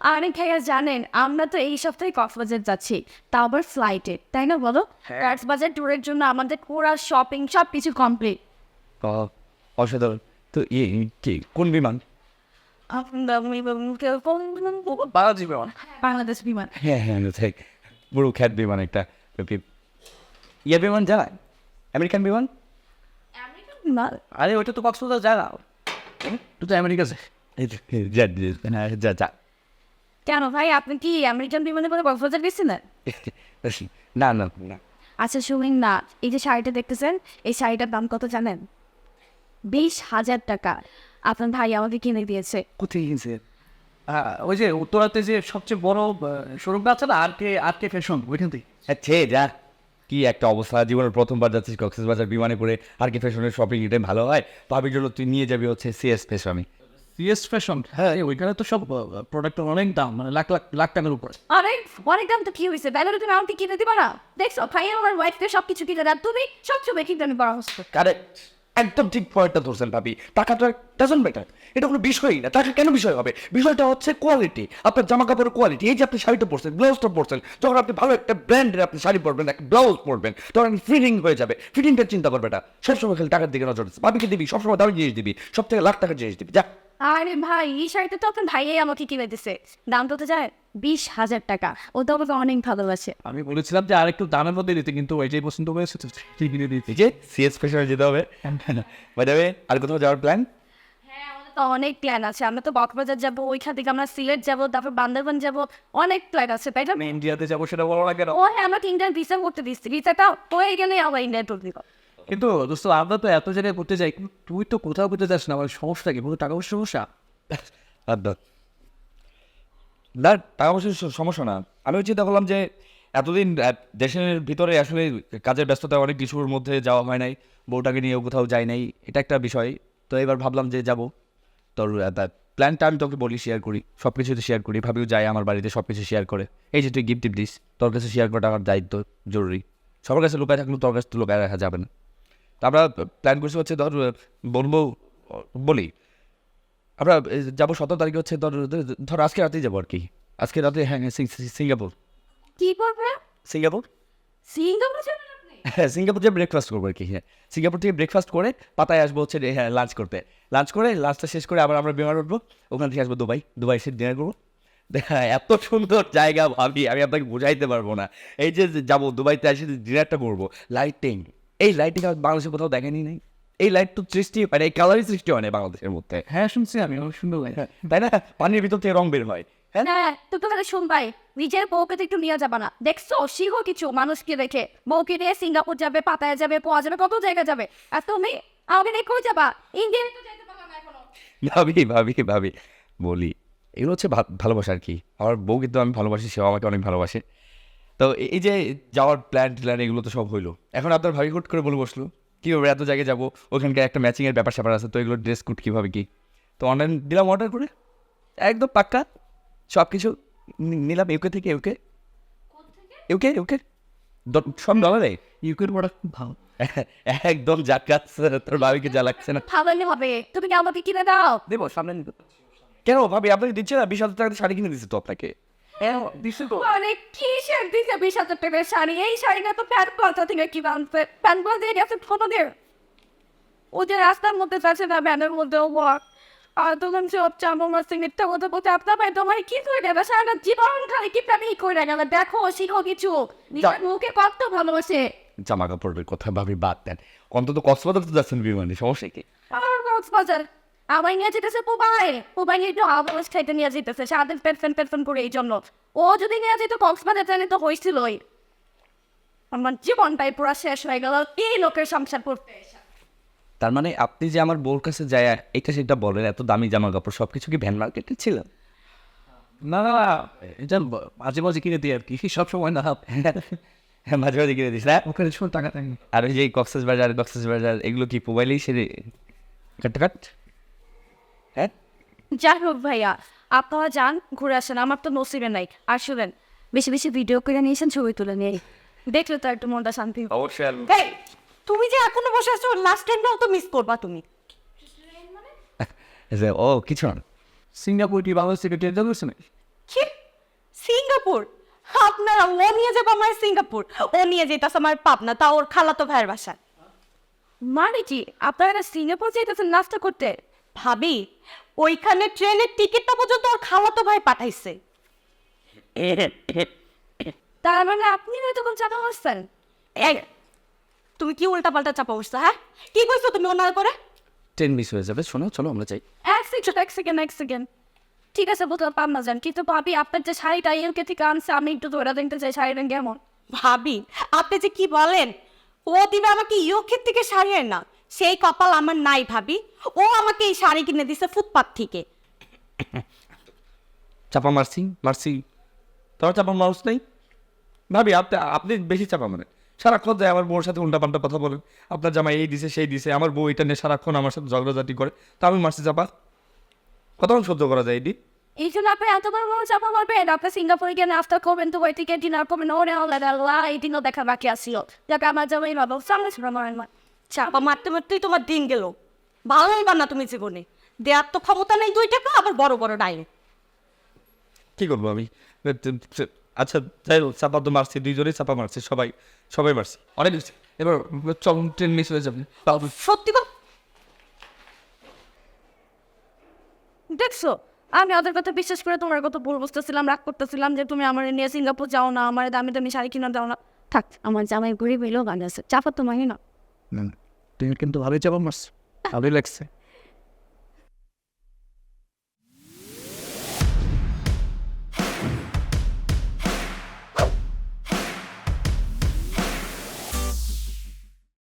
আরে ভাইয়া জানেন আমরা তো এই সপ্তাহে কক্সবাজার যাচ্ছি তাও আবার ফ্লাইটে তাই না বলো? কক্সবাজার ট্যুরের জন্য আমাদের পুরো শপিং সব কিছু কমপ্লিট অসাধারণ। তো ইয়ে কি কোন বিমান? বালাজি বিমান। বাংলাদেশ বিমান। হ্যাঁ হ্যাঁ ঠিক পুরো খ্যাত বিমান একটা। ইয়ে বিমান যায় আমেরিকান বিমান? আরে ওইটা তো কক্সবাজার যায় না তুই তো আমেরিকা এই হ্যাঁ, যা যা। কেন ভাই? আপনি কি আমেরিকান বিমানে করে কক্সবাজার গেছিলেন না না না। আচ্ছা শুনুন না এই যে শাড়িটা দেখতেছেন এই শাড়িটার দাম কত জানেন? বিশ হাজার টাকা। আপনার ভাই আমাকে কিনে দিয়েছে। কোথায় হ্যাঁ, ওই যে উত্তরাতে যে সবচেয়ে বড় শোরুমটা আছে না আর কে আর কে ফ্যাশন ওইখান থেকে আচ্ছা যা। কি একটা অবস্থা জীবনের প্রথমবার যাচ্ছিস কক্সবাজার বিমানে করে আর কি ফ্যাশনের শপিং এটাই ভালো হয়। ভাবির জন্য তুই নিয়ে যাবি হচ্ছে সিএস ফ্যাশনে সিএস ফ্যাশন হ্যাঁ ওইখানে তো সব প্রোডাক্টের অনেক দাম মানে লাখ লাখ লাখ টাকার উপরে আরে অনেক দাম তো কি হয়েছে তুমি আমাকে কিনে দিবা না দেখছ ভাই আমার সব কিছু কিনে দেন তুমি সবসময় কিনতে আমি পরামর্শ কারেক্ট একদম ঠিক পয়েন্টটা ধরছেন ভাবি টাকাটা ডাজন্ট ম্যাটার এটা কোনো বিষয়ই না টাকা কেন বিষয় হবে বিষয়টা হচ্ছে কোয়ালিটি আপনার জামা কাপড়ের কোয়ালিটি এই যে আপনি শাড়িটা পরছেন ব্লাউজটা পরছেন যখন আপনি ভালো একটা ব্র্যান্ডের আপনি শাড়ি পরবেন একটা ব্লাউজ পরবেন তখন ফিটিং হয়ে যাবে ফিটিংটা চিন্তা করবে এটা সবসময় খালি টাকার দিকে নজর দিচ্ছে ভাবিকে দিবি সবসময় দামি জিনিস দিবি সব থেকে লাখ টাকার জিনিস দিবি যা আরে ভাই এই শাড়িটা তো আপনার ভাইয়াই আমাকে কিনে দিছে। দাম তো যায় বিশ হাজার টাকা। ও তো আমাকে অনেক ভালোবাসে। আমি বলেছিলাম যে আরেকটু দামের মধ্যে দিতে কিন্তু ওইটাই পছন্দ হয়েছে তো ঠিক কিনে দিতে যে সিএস ফ্যাশনে যেতে হবে। বাই যাবে আর কোথাও যাওয়ার প্ল্যান হ্যাঁ তো অনেক প্ল্যান আছে। আমরা তো কক্সবাজার যাব ওইখান থেকে আমরা সিলেট যাব তারপর বান্দরবান যাব। অনেক প্ল্যান আছে তাই না? আমি ইন্ডিয়াতে যাব সেটা বলো না কেন? ও হ্যাঁ আমরা ইন্ডিয়ান ভিসা করতে দিচ্ছে। ভিসাটা হয়ে গেলে আবার ইন্ডিয়া দিব। কিন্তু দোস্ত, আমরা তো এত জায়গায় ঘুরতে যাই তুই তো কোথাও ঘুরতে যাস না, আমার সমস্যা কি? টাকা পয়সার সমস্যা? না টাকা পয়সার সমস্যা না। আমি চিন্তা করলাম যে, এতদিন দেশের ভিতরে আসলে কাজের ব্যস্ততা অনেক কিছুর মধ্যে যাওয়া হয় নাই, বউটাকে নিয়েও কোথাও যাই নাই, এটা একটা বিষয়। তো এবার ভাবলাম যে যাব। তোর প্ল্যানটা আমি তোকে বলি শেয়ার করি। সব কিছুতে শেয়ার করি। ভাবিও যায় আমার বাড়িতে সব কিছু শেয়ার করে। এই যে তুই গিফট দিস, তোর কাছে শেয়ার করাটা আমার দায়িত্ব, জরুরি। সবার কাছে লুকায় থাকলেও তোর কাছে তো লুকায় রাখা যাবে না। তা আমরা প্ল্যান করছি হচ্ছে ধর বলব বলি। আমরা যাব সতেরো তারিখে হচ্ছে ধর ধর- আজকে রাতেই যাব আর কি আজকে রাতে হ্যাঁ হ্যাঁ, সিঙ্গাপুর। কি করবে সিঙ্গাপুর? সিঙ্গাপুর যাবেন হ্যাঁ সিঙ্গাপুর থেকে ব্রেকফাস্ট করব আর কি হ্যাঁ। সিঙ্গাপুর থেকে ব্রেকফাস্ট করে পাতায় আসব হচ্ছে হ্যাঁ লাঞ্চ করতে। লাঞ্চ করে লাঞ্চটা শেষ করে আবার আমরা বিমান উঠবো। ওখান থেকে আসব দুবাই। দুবাই এসে ডিনার করব। দেখা এত সুন্দর জায়গা ভাবি আমি আপনাকে বুঝাইতে পারব না। এই যে যে যাব দুবাইতে এসে ডিনারটা করব। লাইটিং এই লাইটিং আর বাংলাদেশে কোথাও দেখেনি নাই। এই লাইট তো সৃষ্টি মানে এই কালারই সৃষ্টি হয় না বাংলাদেশের মধ্যে। হ্যাঁ শুনছি আমি অনেক সুন্দর লাগে তাই না? পানির ভিতর থেকে রং বের হয়। হ্যাঁ? হ্যাঁ তো তোমাকে শুনবাই নিজের বউকে তো একটু নিয়ে যাবা না। দেখছ শিখো কিছু মানুষকে রেখে বউকে নিয়ে সিঙ্গাপুর যাবে পাতায় যাবে পোয়া যাবে কত জায়গা যাবে। আর তুমি আমাকে নিয়ে কই যাবা? ইন্ডিয়া ভাবি ভাবি ভাবি বলি এগুলো হচ্ছে ভালোবাসা আর কি। আমার বউ কিন্তু আমি ভালোবাসি সেও আমাকে অনেক ভালোবাসে। তো এই যে যাওয়ার প্ল্যান ট্ল্যান এগুলো তো সব হইল। এখন আপনার ভাবি হুট করে বলে বসল কীভাবে এত জায়গায় যাব? ওখানকার একটা ম্যাচিংয়ের ব্যাপার স্যাপার আছে তো এগুলো ড্রেস কোড কীভাবে কী? তো অনলাইন দিলাম অর্ডার করে। একদম পাক্কা সব কিছু নিলাম ইউকে থেকে ইউকে ইউকে ইউকে সব ডলারে ইউকের প্রোডাক্ট খুব ভালো। একদম জাকাত তোর ভাবিকে যা লাগছে না। ভালো হবে তুমি কি আমাকে কিনে দাও? দেবো সামনে নিতে। কেন ভাবি আপনাকে দিচ্ছে না? বিশ হাজার টাকা দিয়ে শাড়ি কিনে দিচ্ছে তো আপনাকে। হ্যাঁ দিছে বিশ হাজার টাকার শাড়ি? এই শাড়িটা তো পাল্টা থেকে কি গেছে ও যে রাস্তার মধ্যে যাচ্ছে না ভ্যানের মধ্যে ও আর তখন কথা বলতে আপনার ভাই তোমার কি করে গেলে সারাটা জীবন খালি কি প্যানি করে গেলে। দেখো শিখো কিছু। নিজের মুখে কত ভালোবাসে। জামা কাপড়ের কথা ভাবি বাদ দেন। অন্তত কক্সবাজার তো যাচ্ছেন বিমানে সমস্যা কি? কক্সবাজার? আমার নিয়ে যেতেছে পুবাই পুবাই একটু আবাস খাইতে নিয়ে যেতেছে সারাদিন পেটফেন পেটফেন করে এই জন্য ও যদি নিয়ে যেত কক্সবাজার জানি তো হয়েছিলই আমার জীবনটাই পুরো শেষ হয়ে গেল এই লোকের সংসার করতে তার মানে আপনি যে আমার বোর কাছে যায় এটা সেটা বলেন এত দামি জামা কাপড় সব কিছু কি ভ্যান মার্কেটে ছিল? না না না এটা মাঝে মাঝে কিনে দিই আর কি সব সময় না। হ্যাঁ মাঝে মাঝে কিনে দিস না ওখানে ছোট টাকা থাকে আর ওই যে কক্সেস বাজার কক্সেস বাজার এগুলো কি মোবাইলেই সেরে কাট কাট। হ্যাঁ? যাই হোক ভাইয়া আপনারা যান ঘুরে আসেন আমার তো নসিবে নাই। আর শুনেন বেশি বেশি ভিডিও করে নিয়েছেন ছবি তুলে নিয়ে। দেখলে তো একটু মনটা শান্তি। অবশ্যই এই তুমি যে এখনও বসে আছো লাস্ট টাইমটাও তো মিস করবা তুমি। ও কিছু না সিঙ্গাপুর কি বাংলাদেশ থেকে ট্রেন চালু নাকি? কি? সিঙ্গাপুর? আপনারা ও নিয়ে যাব আমার সিঙ্গাপুর। ও নিয়ে যেতেছে আমার পাবনা তা ওর খালাতো ভাইয়ের বাসা মানে কি? আপনারা সিঙ্গাপুর যেতেছেন নাস্তা করতে? ভাবি ওইখানে ট্রেনের টিকিটটা পর্যন্ত ওর খালাতো ভাই পাঠাইছে। তার মানে আপনি হয়তো কোন চাপা বসছেন এই তুমি কি উল্টা পাল্টা চাপা বসছো হ্যাঁ? কি কইছো তুমি ওনার করে ট্রেন মিস হয়ে যাবে শোনো চলো আমরা যাই। এক সেকেন্ড এক সেকেন্ড এক সেকেন্ড ঠিক আছে বুঝলাম পাম না যান। কিন্তু ভাবি আপনার যে শাড়িটা ইউকে থেকে আনছে আমি একটু ধরে দেখতে চাই শাড়িটা কেমন। ভাবি আপনি যে কি বলেন ও দিবে আমাকে ইউকের থেকে শাড়ি না। সেই কপাল আমার নাই ভাবি। ও আমাকে এই শাড়ি কিনে দিছে ফুটপাত থেকে। চাপা মারছি মারছি। তোমার চাপা মারুস নাই? ভাবি আপনি আপনি বেশি চাপা মারেন। সারাক্ষণ যায় আমার বউর সাথে উল্টাপাল্টা কথা বলেন। আপনার জামাই এই দিছে সেই দিছে আমার বউ এটা নিয়ে সারাক্ষণ আমার সাথে ঝগড়াঝাটি করে। তা আমি মারছি চাপা। কতক্ষণ সহ্য করা যায় এটি এই জন্য আপনি এত বড় চাপা মারবেন? আপনি সিঙ্গাপুরে গিয়ে নাস্তা করবেন তো ওই থেকে ডিনার করবেন। ওরে আল্লাহ এই দিনও দেখা বাকি আসছিল যাকে আমার জামাই বাবা সামনে মা চাপা মারতে মারতেই তোমার দিন গেল। ভালো হইবা না তুমি জীবনে। দেওয়ার তো ক্ষমতা নেই দুই টাকা আবার বড় বড় ডাইনে। কি করব আমি? আচ্ছা যাই হোক চাপা তো মারছি দুইজনেই চাপা মারছি সবাই সবাই মারছি। অনেক। এবার চল ট্রেন মিস হয়ে যাবে। সত্যি কথা দেখছ আমি ওদের কথা বিশ্বাস করে তোমার কথা ভুল বুঝতেছিলাম রাগ করতেছিলাম যে তুমি আমার নিয়ে সিঙ্গাপুর যাও না আমার দামি দামি শাড়ি কিনে দাও না। থাক আমার জামাই গরিব এলেও গান আছে। চাপা তো মাহি না। তুমি কিন্তু ভালোই চাপা মারছো। ভালোই লাগছে।